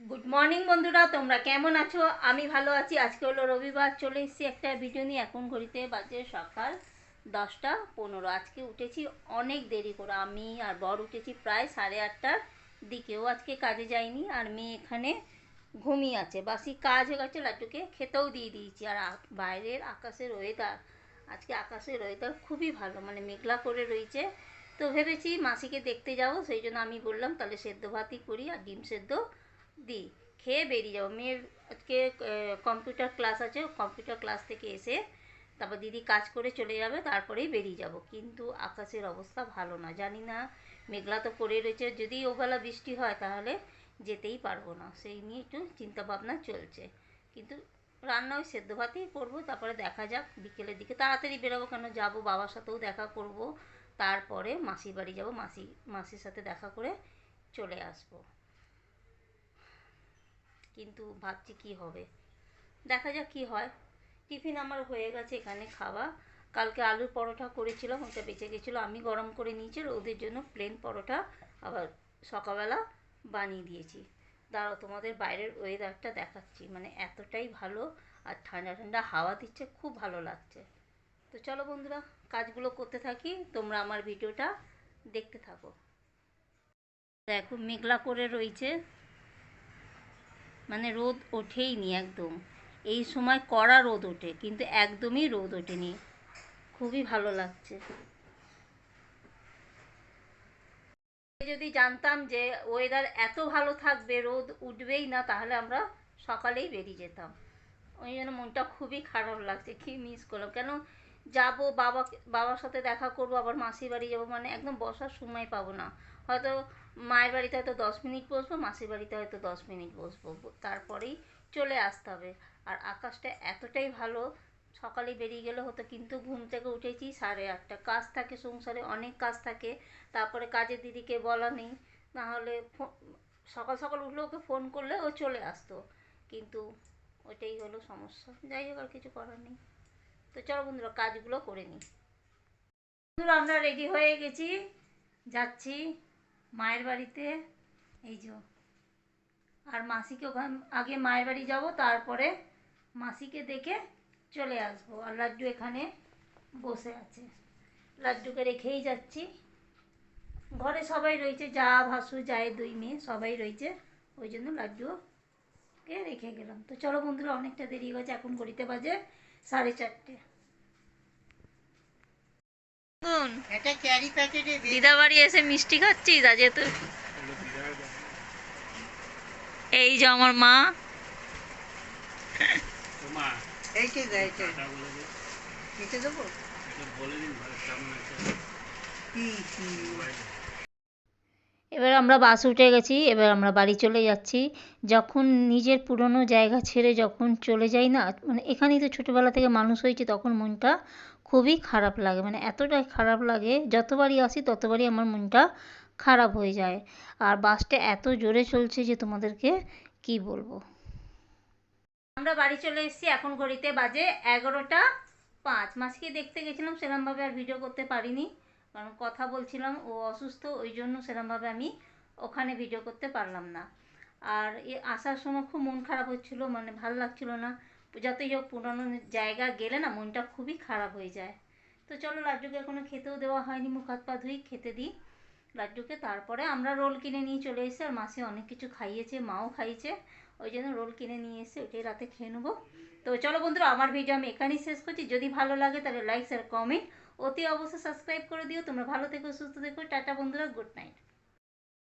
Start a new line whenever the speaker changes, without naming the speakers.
Good morning বন্ধুরা, তোমরা কেমন আছো? আমি ভালো আছি। আজকে হলো রবিবার, চলে এসেছি একটা ভিডিও নিয়ে। এখন ঘড়িতে বাজে সকাল দশটা পনেরো। আজকে উঠেছি অনেক দেরি করে। আমি আর বর উঠেছি প্রায় সাড়ে আটটার দিকেও আজকে কাজে যাইনি আর মেয়ে এখানে ঘুমিয়ে আছে। বাসি কাজ হয়ে গেছে, লাড্ডুকে খেতেও দিয়ে দিয়েছি। আর বাইরের আকাশের ওয়েদার আজকে আকাশের ওয়েদার খুবই ভালো মানে মেঘলা করে রয়েছে। তো ভেবেছি মাসিকে দেখতে যাব, সেই জন্য আমি বললাম, তাহলে সেদ্ধ ভাতই করি আর ডিম সেদ্ধ দিই খেয়ে বেরিয়ে যাব। মেয়ের আজকে কম্পিউটার ক্লাস আছে কম্পিউটার ক্লাস থেকে এসে তারপর দিদি কাজ করে চলে যাবে, তারপরেই বেরিয়ে যাব। কিন্তু আকাশের অবস্থা ভালো না, জানি না, মেঘলা তো করে রয়েছে। যদি ওবেলা বৃষ্টি হয় তাহলে যেতেই পারব না, সেই নিয়ে একটু চিন্তা ভাবনা চলছে। কিন্তু রান্না ওই সেদ্ধ ভাতেই করব, তারপরে দেখা যাক বিকেলের দিকে। তাড়াতাড়ি বেরোবো কেন? যাব, বাবার সাথেও দেখা করব। তারপরে মাসির বাড়ি যাব, মাসি, মাসির সাথে দেখা করে চলে আসব। কিন্তু ভাবছি কি হবে। দেখা যাক কি হয়। টিফিন আমার হয়ে গেছে এখানে খাওয়া। কালকে আলুর পরোটা করেছিলাম, ওটা বেঁচে গেছিল। আমি গরম করে নিয়েছি ওদের জন্য প্লেন পরোটা আবার সকালবেলা বানিয়ে দিয়েছি। দাঁড়াও, তোমাদের বাইরের ওয়েদারটা দেখাচ্ছি। মানে এতটাই ভালো আর ঠান্ডা ঠান্ডা হাওয়া দিচ্ছে, খুব ভালো লাগছে। তো চলো বন্ধুরা, কাজগুলো করতে থাকি। তোমরা আমার ভিডিওটা দেখতে থাকো। দেখো, মেঘলা করে রয়েছে। মানে রোদ ওঠেই নি একদম। এই সময় কড়া রোদ ওঠে, কিন্তু একদমই রোদ ওঠেনি। খুবই ভালো লাগছে। যদি জানতাম যে ওয়েদার এত ভালো থাকবে, রোদ উঠবেই না, তাহলে আমরা সকালেই বেরিয়ে যেতাম। ওই জন্য মনটা খুবই খারাপ লাগছে, কি মিস করলাম। কেন যাব বাবা বাবার সাথে দেখা করব, আবার মাসির বাড়ি যাব মানে একদম বসার সময় পাবো না। হয়তো মায়ের বাড়িতে হয়তো দশ মিনিট বসবো, মাসির বাড়িতে হয়তো দশ মিনিট বসবো। তারপরেই চলে আসতে হবে। আর আকাশটা এতটাই ভালো, সকালে বেরিয়ে গেলে হতো কিন্তু ঘুম থেকে উঠেছি সাড়ে আটটা। কাজ থাকে সংসারে, অনেক কাজ থাকে। তারপরে কাজের দিদিকে বলা নেই। নাহলে সকাল সকাল উঠলে ওকে ফোন করলে ও চলে আসতো। কিন্তু ওইটাই হলো সমস্যা। যাই হোক, আর কিছু করার নেই। তো চলো বন্ধুরা, কাজগুলো করে নিই। বন্ধুরা, আমরা রেডি হয়ে গেছি। যাচ্ছি। মায়ের বাড়িতে, এই যে, আর মাসিকে ওখান, আগে মায়ের বাড়ি যাব, তারপরে মাসিকে দেখে চলে আসব। আর লাড্ডু এখানে বসে আছে। লাড্ডুকে রেখেই যাচ্ছি। ঘরে সবাই রয়েছে, যা ভাসু যায় দুই মেয়ে, সবাই রয়েছে। ওই জন্য লাড্ডুকে রেখে গেলাম। তো চলো বন্ধুরা, অনেকটা দেরি হয়ে গেছে, এখন ঘড়িতে বাজে সাড়ে চারটে। দিদা বাড়ি এসে মিষ্টি খাচ্ছিস আজ তো? এই যে আমার মা। এবার আমরা বাস উঠে গেছি এবার আমরা বাড়ি চলে যাচ্ছি। যখন নিজের পুরনো জায়গা ছেড়ে যখন চলে যাই না মানে এখানেই তো ছোটোবেলা থেকে মানুষ হয়েছে তখন মনটা খুবই খারাপ লাগে। মানে এতটাই খারাপ লাগে, যতবারই আসি ততবারই আমার মনটা খারাপ হয়ে যায়। আর বাসটা এত জোরে চলছে যে তোমাদেরকে কি বলব? আমরা বাড়ি চলে এসেছি, এখন ঘড়িতে বাজে এগারোটা পাঁচ। মাসকে দেখতে গেছিলাম সেরকমভাবে আর ভিডিও করতে পারিনি। কারণ কথা বলছিলাম, ও অসুস্থ, ওই জন্য সেরকমভাবে আমি ওখানে ভিডিও করতে পারলাম না। আর আসার সময় খুব মন খারাপ হচ্ছিল মানে ভালো লাগছিল না। যতই হোক পুরনো জায়গা গেলে না মনটা খুবই খারাপ হয়ে যায়। তো চলো লাড্ডুকে এখনও খেতেও দেওয়া হয়নি, মুখ হাত পা ধুই খেতে দিই। লাড্ডুকে তারপরে আমরা রোল কিনে নিয়ে চলে এসেছি আর মাসি অনেক কিছু খাইয়েছে, মাও খাইয়েছে। ওই জন্য রোল কিনে নিয়ে এসে ওইটাই রাতে খেয়ে নেব। তো চলো বন্ধুরা, আমার ভিডিও আমি এখানেই শেষ করছি। যদি ভালো লাগে তাহলে লাইক শেয়ার কমেন্ট অতি অবশ্যই সাবস্ক্রাইব করে দিও। তোমরা ভালো থেকো, সুস্থ থেকো, টাটা বন্ধুরা গুড নাইট